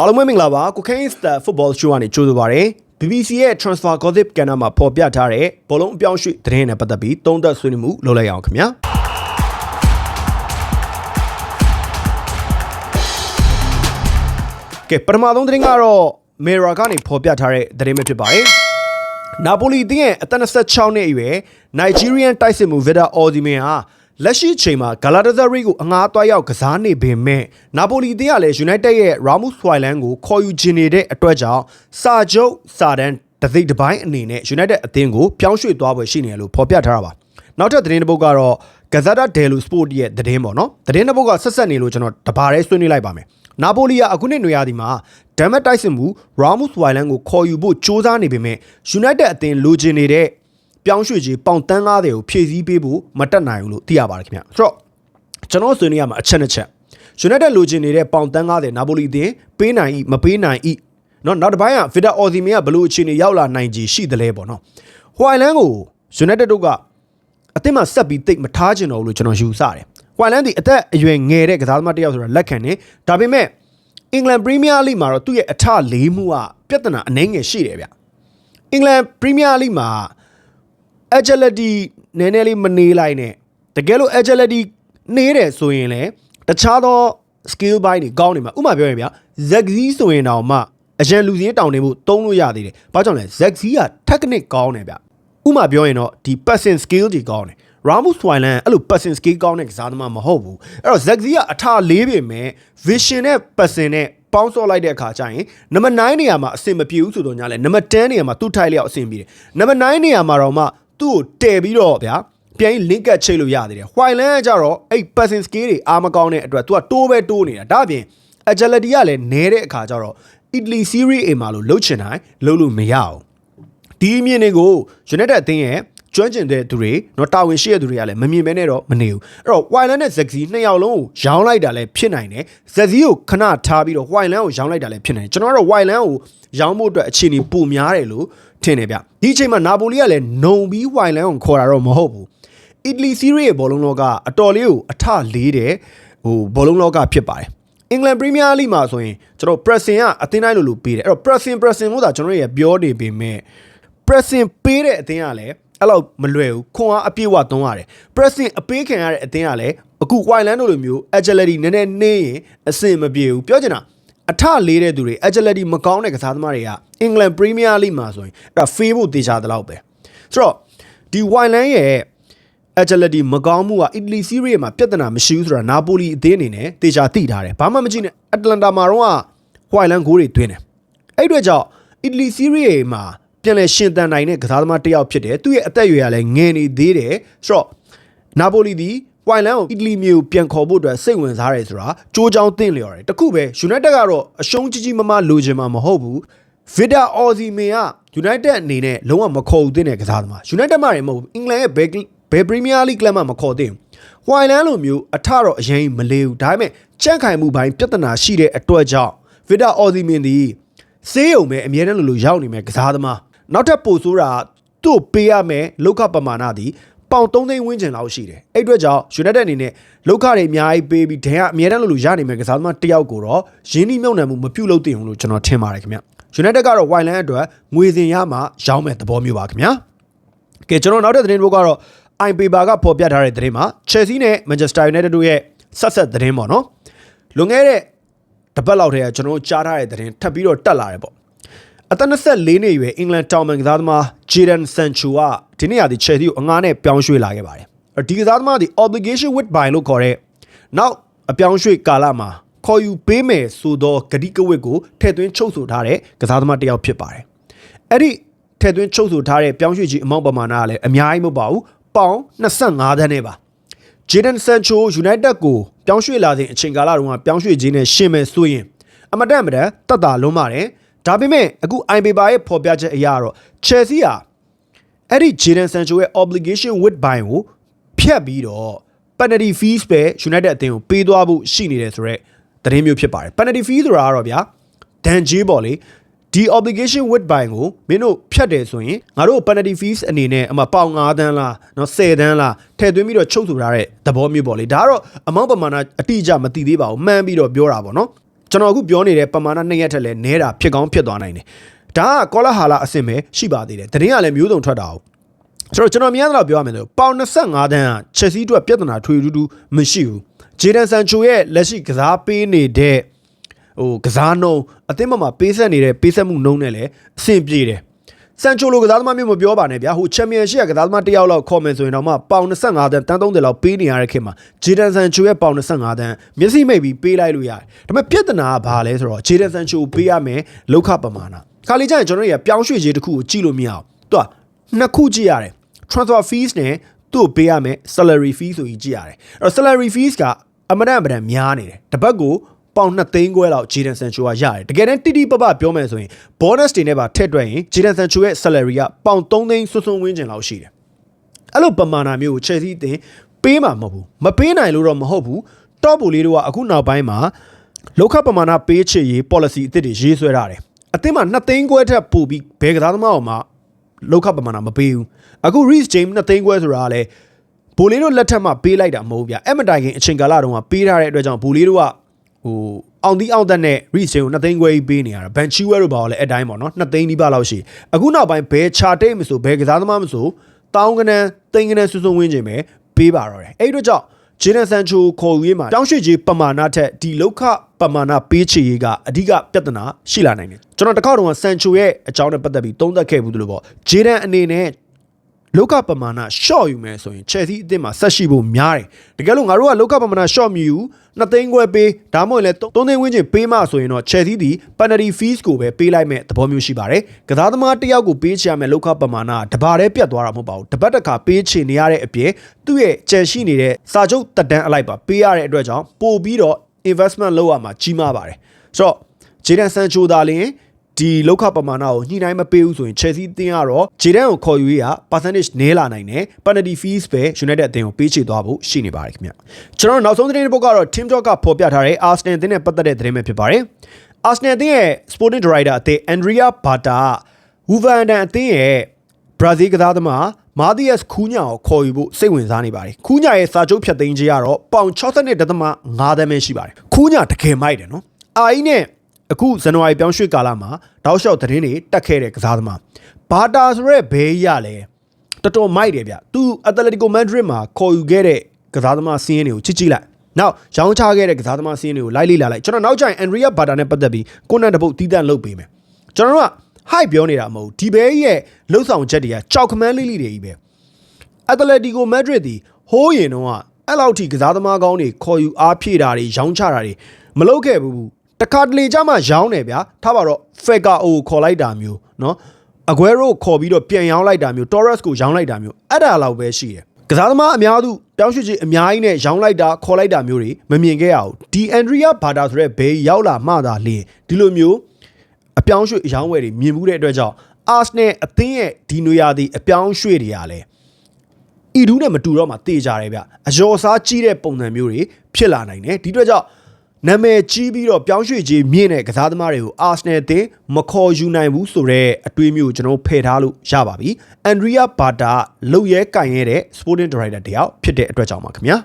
အားလုံးပဲမင်္ဂလာပါကိုခိုင်းစတာ football show ကနေကြိုဆိုပါရစေ BBC ရဲ့ transfer gossip ကဏ္ဍမှာပေါ်ပြထားတဲ့ဘောလုံးအပြောင်းရွှေ့သတင်းနဲ့ပတ်သက်ပြီးသုံးသပ်ဆွေးနွေးမှုလုပ်လိုက်အောင်ခင်ဗျာကဲပထမဆုံးသတင်းကတော့မေရာကနေပေါ်ပြထားတဲ့သတင်းပဲဖြစ်ပါတယ်နာပိုလီတင်းရဲ့အသက်26နှစ်အရွယ် Nigerian တိုက်စစ်မှု Vida Osimhen ဟာ လက်ရှိချိန်မှာ Galatasaray ကိုအငှားသွားရောက်ကစားနေပေမဲ့နာပိုလီတင်းကလည်း United ရဲ့ Ramos Hojlund ကိုခေါ်ယူချင်နေတဲ့အတွက်ကြောင့်စာချုပ်စာတမ်းတစ်သိပ်တစ်ပိုင်းအနေနဲ့ United အသင်းကိုပြောင်းရွှေ့သွားပွဲရှိနေတယ်လို့ဖော်ပြထားတာပါနောက်ထပ်သတင်းတစ်ပုဒ်ကတော့ Gazzetta dello Sport ရဲ့သတင်းပေါ့နော်သတင်းတစ်ပုဒ်ကဆက်ဆက်နေလို့ကျွန်တော်တပါးရဲဆွေးနွေးလိုက်ပါမယ်နာပိုလီကအခုနှစ်နွေရာသီမှာဒမ်မက်တိုက်စစ်မှု Ramos Hojlund ကိုခေါ်ယူဖို့စ조사နေပေမဲ့ United အသင်းလိုချင်နေတဲ့ ပြောင်းရွှေ့ကြီးပေါင်တန်း90ကိုဖြည့်ဆည်းပေးဖို့မတက်နိုင်ဘူးလို့သိရပါတယ်ခင်ဗျဆိုတော့ကျွန်တော်ဆွေးနွေးရမှာအချက်နှစ်ချက် United လိုချင်နေတဲ့ပေါင်တန်း90နာပိုလီတင်ပေးနိုင်ဤမပေးနိုင်ဤเนาะနောက်တစ်ပိုင်းက Vida Osimhen ကဘလို့အခြေအနေရောက်လာနိုင်ကြီးရှိတယ်လဲပေါ့နော်ဟွိုင်လန်ကို United တို့ကအသင်းမှာဆက်ပြီးတိတ်မထားချင်တော့ဘူးလို့ကျွန်တော်ယူဆတယ်ဟွိုင်လန်ဒီအသက်အရွယ်ငယ်တဲ့ကစားသမားတစ်ယောက်ဆိုတာလက်ခံနေဒါပေမဲ့အင်္ဂလန်ပရီးမီးယားလိမှာတော့သူ့ရဲ့အထလေးမှုကပြဿနာအနှဲငယ်ရှိတယ်ဗျအင်္ဂလန်ပရီးမီးယားလိမှာ agility နည်းနည်းလေးမနေလိုက်နဲ့တကယ်လို့ agility နေတယ်ဆိုရင်လည်းတခြားသော skill ဘိုင်းတွေကောင်းနေမှာဥပမာပြောရင်ဗျာ Zagzi ဆိုရင်တော့မှအရန်လူစင်းတောင်းနေမှုသုံးလို့ရသေးတယ်။ဘာကြောင့်လဲ Zagzi က technique ကောင်းတယ်ဗျ။ဥပမာပြောရင်တော့ဒီ passing skill တွေကောင်းတယ်။ Ramos Hojlund အဲ့လို passing skill ကောင်းတဲ့ကစားသမားမဟုတ်ဘူး။အဲ့တော့ Zagzi ကအထာလေးပေမဲ့ vision နဲ့ passing နဲ့ပေါင်းစော်လိုက်တဲ့အခါကျရင်နံပါတ်9နေရာမှာအဆင်မပြေဘူးဆိုတော့ညာလဲနံပါတ်10နေရာမှာသူ့ထိုက်လျောက်အဆင်ပြေတယ်။နံပါတ်9နေရာမှာတော့မှ သူ့ကိုတည်ပြီးတော့ဗျာပြန် link ကချိတ်လို့ရသေးတယ်။ Hojlund ကကြတော့အဲ့ passing skill တွေအားမကောင်းတဲ့အတွက်သူကတိုးပဲတိုးနေတာ။ဒါ့အပြင် agility ကလည်းနဲတဲ့အခါကျတော့ Italy Serie A မှာလို့လှုပ်ချင်တိုင်းလှုပ်လို့မရအောင်။ဒီအမြင်တွေကို United အသင်းရဲ့ ကျွမ်းကျင်တဲ့သူတွေတော့တာဝန်ရှိတဲ့သူတွေကလည်းမမြင်မဲနဲ့တော့မနေဘူးအဲ့တော့ Wyland နဲ့ Zexi နှစ်ယောက်လုံးကိုရောင်းလိုက်တာလည်းဖြစ်နိုင်တယ် Zexi ကိုခဏထားပြီးတော့ Wyland ကိုရောင်းလိုက်တာလည်းဖြစ်နိုင်တယ်ကျွန်တော်ကတော့ Wyland ကိုရောင်းဖို့အတွက်အခြေအနေပိုများတယ်လို့ထင်တယ်ဗျဒီအချိန်မှာနာပိုလီကလည်းနှုံပြီး Wyland ကိုခေါ်တာတော့မဟုတ်ဘူး Italy Serie ရဲ့ဘောလုံးလောကအတော်လေးကိုအထလေးတယ်ဟိုဘောလုံးလောကဖြစ်ပါတယ်အင်္ဂလန်ပရီးမီးယားလိမှာဆိုရင်ကျွန်တော် pressing ကအသင်းတိုင်းလိုလိုပေးတယ်အဲ့တော့ pressing pressing လို့သာကျွန်တော်ရဲ့ပြောနေပေမဲ့ pressing ပေးတဲ့အသင်းကလည်း အဲ့လောက်မလွယ်ဘူးခွန်အားအပြည့်ဝသုံးရတယ် pressing အပေးခံရတဲ့အသင်းကလည်းအခု Wyland တို့လိုမျိုး agility နည်းနည်းနေရင်အဆင်မပြေဘူးပြောချင်တာအထလေးတဲ့သူတွေ agility မကောင်းတဲ့ကစားသမားတွေကအင်္ဂလန် Premier League မှာဆိုရင်အဲ့ဒါ fail ဖို့တေချာတဲ့လောက်ပဲဆိုတော့ဒီ Wyland ရဲ့ agility မကောင်းမှုက Italy Serie A မှာပြဿနာမရှိဘူးဆိုတာနာပိုလီအသင်းအနေနဲ့တေချာသိထားတယ်ဘာမှမကြည့်နဲ့ Atlanta မှာတော့ Wyland ဂိုးတွေသွင်းတယ်အဲ့အတွက်ကြောင့် Italy Serie A မှာ ပြန်လဲရှင်တန်နိုင်တဲ့ကစားသမားတစ်ယောက်ဖြစ်တယ်သူ့ရဲ့အသက်အရွယ်ကလည်းငယ်နေသေးတယ်ဆိုတော့နာပိုလီဒီဝိုင်လန်ကိုအီတလီမျိုးပြန်ခေါ်ဖို့အတွက်စိတ်ဝင်စားတယ်ဆိုတာကြိုးချောင်းသင့်လျော်တယ်တခုပဲ United ကတော့အရှုံးကြီးကြီးမမလိုချင်မှာမဟုတ်ဘူး Vida Osimhen က United အနေနဲ့လုံးဝမခေါ်ဘူးတဲ့ကစားသမား United မှာလည်းမဟုတ်ဘူးအင်္ဂလန်ရဲ့ဘယ်ဘယ် Premier League ကလပ်မှမခေါ်သင့်ဘူးဝိုင်လန်လိုမျိုးအထတော့အရင်မလေးဘူးဒါပေမဲ့ကြန့်ခိုင်မှုပိုင်းပြဿနာရှိတဲ့အတွက်ကြောင့် Vida Osimhen ဒီစေးုံပဲအမြဲတမ်းလိုလိုရောက်နေမယ်ကစားသမား နောက်ထပ်ပို့ဆိုးတာသူ့ပေးရမယ်လောက်ခပမာဏသည်ပေါင်3သိန်းဝန်းကျင်လောက်ရှိတယ်အဲ့အတွက်ကြောင့် United အနေနဲ့လောက်ခတွေအများကြီးပေးပြီးဒဏ်ကအမြဲတမ်းလိုလိုရနိုင်မယ်ကစားသမားတစ်ယောက်ကိုတော့ရင်းနှီးမြှုပ်နှံမှုမပြုတ်လို့တင်ဘူးလို့ကျွန်တော်ထင်ပါတယ်ခင်ဗျ United ကတော့ Wyland အတွက်ငွေစင်ရမှရောင်းမဲ့သဘောမျိုးပါခင်ဗျာကဲကျွန်တော်နောက်တဲ့သတင်းတစ်ပုဒ်ကတော့ i paper ကဖော်ပြထားတဲ့သတင်းမှာ Chelsea နဲ့ Manchester United တို့ရဲ့ဆက်ဆက်သတင်းပေါ့နော်လွန်ခဲ့တဲ့တပတ်လောက်တည်းကကျွန်တော်ကြားထားတဲ့သတင်းထပ်ပြီးတော့တက်လာတယ်ပေါ့ အသက်24နှစ်အရွယ်အင်္ဂလန်တောင်မန်ကစားသမားဂျေဒန်ဆန်ချူကဒီနေ့ရာဒီချယ်ဆီကိုအငားနဲ့ပြောင်းရွှေ့လာခဲ့ပါတယ်။ဒီကစားသမားဒီ obligation with buy လို့ခေါ်တဲ့နောက်အပြောင်းရွှေ့ကာလမှာခေါ်ယူပေးမယ်ဆိုသောဂတိကဝတ်ကိုထည့်သွင်းချုပ်ဆိုထားတဲ့ကစားသမားတစ်ယောက်ဖြစ်ပါတယ်။အဲ့ဒီထည့်သွင်းချုပ်ဆိုထားတဲ့ပြောင်းရွှေ့ခြင်းအမောင့်ပမာဏကလည်းအများကြီးမဟုတ်ပါဘူး။ပေါင်25သန်းနဲ့ပါ။ Jadon Sancho United ကိုပြောင်းရွှေ့လာတဲ့အချိန်ကာလတုန်းကပြောင်းရွှေ့ခြင်းနဲ့ရှင်းမယ်ဆိုရင်အမတန်မတန်တတ်တာလုံးပါတယ်။ ဒါပေမဲ့အခု iPaper ရဲ့ဖော်ပြချက်အရတော့ Chelsea ဟာအဲ့ဒီ Jadon Sancho ရဲ့ obligation with buy ကိုဖြတ်ပြီးတော့ penalty fees ပဲ United အသင်းကိုပေးသွားဖို့ရှိနေတယ်ဆိုတော့သတင်းမျိုးဖြစ်ပါတယ် penalty fee ဆိုတာကတော့ဗျာဒဏ်ကြေးပေါ့လေဒီ obligation with buy ကိုမင်းတို့ဖြတ်တယ်ဆိုရင်ငါတို့ penalty fees အနေနဲ့အမပေါင်9တန်းလားနော်10တန်းလားထည့်သွင်းပြီးတော့ချုပ်ဆိုထားတဲ့သဘောမျိုးပေါ့လေဒါကတော့ amount ပမာဏအတိအကျမသိသေးပါဘူးမှန်းပြီးတော့ပြောတာပေါ့နော် ကျွန်တော်အခုပြောနေတဲ့ပမာဏနှစ်ရက်ထက်လည်းနဲတာဖြစ်ကောင်းဖြစ်သွားနိုင်တယ်ဒါကကောလာဟာလာအဆင့်ပဲရှိပါသေးတယ်တရင်ကလည်းမျိုးစုံထွက်တာ哦ဆိုတော့ကျွန်တော်မြင်ရတော့ပြောရမယ်ဆိုပေါင်25တန်းကချက်စီအတွက်ပြဿနာထွေထူးထူးမရှိဘူးဂျေဒန်ဆန်ချိုရဲ့လက်ရှိကစားပေးနေတဲ့ဟိုကစားနှုံးအသင်းမမှာပေးဆက်နေတဲ့ပေးဆက်မှုနှုံးနဲ့လည်းအဆင်ပြေတယ် ဆန်ချိုလိုကစားသမားမျိုးမပြောပါနဲ့ဗျာဟိုချန်ပီယံရှစ်ကကစားသမားတစ်ယောက်လောက်ခေါ်မယ်ဆိုရင်တော့မှပေါင်25တန်းတန်း30လောက်ပေးနေရတဲ့ခေတ်မှာဂျေဒန်ဆန်ချိုရဲ့ပေါင်25တန်းမျက်စိမိတ်ပြီးပေးလိုက်လို့ရတယ်ဒါပေမဲ့ပြဿနာကဘာလဲဆိုတော့ဂျေဒန်ဆန်ချိုပေးရမယ်လောက်ခပမာဏခါလီကျရင်ကျွန်တော်တို့ရပြောင်းရွှေ့ခြင်းတစ်ခုကိုကြည့်လို့မရအောင်သူကနှစ်ခုကြည့်ရတယ် transfer fees နဲ့သူ့ကိုပေးရမယ် salary fee ဆိုပြီးကြည့်ရတယ်အဲ့တော့ salary fees ကအမတန်အမတန်များနေတယ်တစ်ပတ်ကို ပေါင်2သိန်းခွဲလောက်ဂျေဒန်ဆန်ချိုကရတယ်တကယ်တမ်းတိတိပပပြောမယ်ဆိုရင် bonus တွေနဲ့ပါထည့်တွက်ရင်ဂျေဒန်ဆန်ချိုရဲ့ salary ကပေါင်3သိန်းစွန်းစွန်းဝန်းကျင်လောက်ရှိတယ်အဲ့လိုပမာဏမျိုးကို Chelsea အသင်းပေးမှာမဟုတ်ဘူးမပေးနိုင်လို့တော့မဟုတ်ဘူး top ဘူလေးတို့ကအခုနောက်ပိုင်းမှာလောက်ခပမာဏပေးချေရေး policy အသစ်တွေရေးဆွဲထားတယ်အသင်းမှာ2သိန်းခွဲထက်ပိုပြီးဘယ်ကစားသမားအောင်မှလောက်ခပမာဏမပေးဘူးအခု Reece James 2သိန်းခွဲဆိုတာကလည်းဘိုလီတို့လက်ထက်မှာပေးလိုက်တာမဟုတ်ဘူးဗျအဲ့မတိုင်ခင်အချိန်ကာလတုန်းကပေးထားတဲ့အတွက်ကြောင့်ဘိုလီတို့က ဟိုအောင်ဒီအောင်သက်နဲ့ Reece James ကို2သိန်းခွဲကြီးပေးနေရတာ Ben Chilwell တို့ဘာလို့လဲအဲ့တိုင်းပေါ့နော်2သိန်းဒီပါလောက်ရှိအခုနောက်ပိုင်းဘယ် chart မဆိုဘယ်ကစားသမားမဆိုတောင်းကနန်းသိန်းကနန်းစွစွဝင်းချင်းပဲပေးပါတော့တယ်အဲ့တို့ကြောင့်ဂျေနဆန်ချိုခေါ်ယူရေးမှာတောင်းရွှေ့ကြီးပမာဏထက်ဒီလောက်ခပမာဏပေးချေရေးကအဓိကပြဿနာရှိလာနိုင်တယ်ကျွန်တော်တစ်ခါတော့ဆန်ချိုရဲ့အကြောင်းနဲ့ပတ်သက်ပြီးသုံးသပ်ခဲ့ဘူးလို့ပေါ့ဂျေဒန်အနေနဲ့ လောကပမာဏ short ယူမယ်ဆိုရင် Chelsea အသင်းမှာဆက်ရှိဖို့များတယ်တကယ်လို့ငါတို့ကလောကပမာဏ short မြူနှစ်သိန်းခွဲပေးဒါမှမဟုတ်လည်းသုံးသိန်းဝန်းကျင်ပေးမှဆိုရင်တော့ Chelsea ဒီ penalty fees ကိုပဲပေးလိုက်မဲ့သဘောမျိုးရှိပါတယ်ကစားသမားတစ်ယောက်ကိုပေးချရမယ်လောကပမာဏတဘာတည်းပြတ်သွားတာမဟုတ်ပါဘူးတပတ်တစ်ခါပေးချနေရတဲ့အပြင်သူ့ရဲ့ကြံရှိနေတဲ့စာချုပ်တက်တန်းအလိုက်ပါပေးရတဲ့အတွက်ကြောင့်ပို့ပြီးတော့ investment လုပ်ရမှာကြီးမားပါတယ်ဆိုတော့ဂျေဒန်ဆန်ချိုသာလင် ဒီလောက်ခပမာဏကိုညှိနှိုင်းမပေးဘူးဆိုရင် Chelsea အသင်းကတော့ဂျေဒန်ကိုခေါ်ယူရ percentage နည်းလာနိုင်တယ် penalty fees ပဲ United အသင်းကိုပေးချေသွားဖို့ရှိနေပါတယ်ခင်ဗျကျွန်တော်နောက်ဆုံးသတင်းတစ်ပုဒ်ကတော့ Team Talk ကဖော်ပြထားတဲ့ Arsenal အသင်းနဲ့ပတ်သက်တဲ့သတင်းပဲဖြစ်ပါတယ် Arsenal အသင်းရဲ့ Sporting Director အသင်း Andrea Bata Wolverhampton အသင်းရဲ့ Brazil ကစားသမားမာသီယက်ခူးညာကိုခေါ်ယူဖို့စိတ်ဝင်စားနေပါတယ်ခူးညာရဲ့စာချုပ်ဖြတ်သိမ်းခြင်းကတော့ပေါင်62.5သန်းပဲရှိပါတယ်ခူးညာတကယ်မိုက်တယ်နော်အာအီနဲ့ အခုဇန်နဝါရီပြောင်းရွှေ့ကာလမှာတောက်လျှောက်သတင်းတွေတက်ခဲ့တဲ့ကစားသမားဘာတာဆိုရဲဘေးရလဲတော်တော်မိုက်တယ်ဗျသူအက်တလက်တီကိုမန်ဒရစ်မှာခေါ်ယူခဲ့တဲ့ကစားသမားစီးရင်တွေကိုချစ်ကြည့်လိုက်နောက်ရောင်းချခဲ့တဲ့ကစားသမားစီးရင်တွေကိုလိုက်လေ့လာလိုက်ကျွန်တော်နောက်ကျရင်အန်ဒရီယာဘာတာနဲ့ပတ်သက်ပြီးကိုနန်တပုတ်တီးတန့်လုပ်ပေးမယ်ကျွန်တော်တို့က hype ပြောနေတာမဟုတ်ဒီဘဲရဲ့လှုပ်ဆောင်ချက်တွေကကြောက်ခမန်းလေးလေးတွေကြီးပဲအက်တလက်တီကိုမက်ဒရစ်ဒီဟိုးရင်တော့အဲ့လောက်ထိကစားသမားကောင်းတွေခေါ်ယူအားဖြည့်တာတွေရောင်းချတာတွေမလုပ်ခဲ့ဘူး တခါတလေကြမှာရောင်းတယ်ဗျာထားပါတော့ဖက်ကာအိုကိုခေါ်လိုက်တာမျိုးနော်အကွဲရိုကိုခေါ်ပြီးတော့ပြန်ရောင်းလိုက်တာမျိုး Taurus ကိုရောင်းလိုက်တာမျိုးအဲ့ဒါလောက်ပဲရှိတယ်ကစားသမားအများစုပြောင်းရွှေ့ခြင်းအများကြီးနဲ့ရောင်းလိုက်တာခေါ်လိုက်တာမျိုးတွေမမြင်ခဲ့ရဘူးဒီ Andrea Bada ဆိုတဲ့ဘေးရောက်လာမှသာလျှင်ဒီလိုမျိုးအပြောင်းရွှေ့အယောင်းဝယ်တွေမြင်မှုတဲ့အတွက်ကြောင့် Arsenal အသင်းရဲ့ဒီနွေရာသီအပြောင်းရွှေ့တွေကလည်းဤဒူးနဲ့မတူတော့မှတေးကြတယ်ဗျအယောစားကြီးတဲ့ပုံစံမျိုးတွေဖြစ်လာနိုင်တယ်ဒီအတွက်ကြောင့် နာမည်ကြီးပြီးတော့ပြောင်းရွှေ့ခြင်းမြင့်တဲ့ကစားသမားတွေကိုအာဆနယ်အသင်းမခေါ်ယူနိုင်ဘူးဆိုတော့အတွေးမျိုးကျွန်တော်ဖယ်ထားလို့ရပါပြီအန်ဒရီယာဘာတာလှုပ်ရဲကင်ရဲတဲ့ Sporting Director တယောက်ဖြစ်တဲ့အတွက်ကြောင့်ပါခင်ဗျာ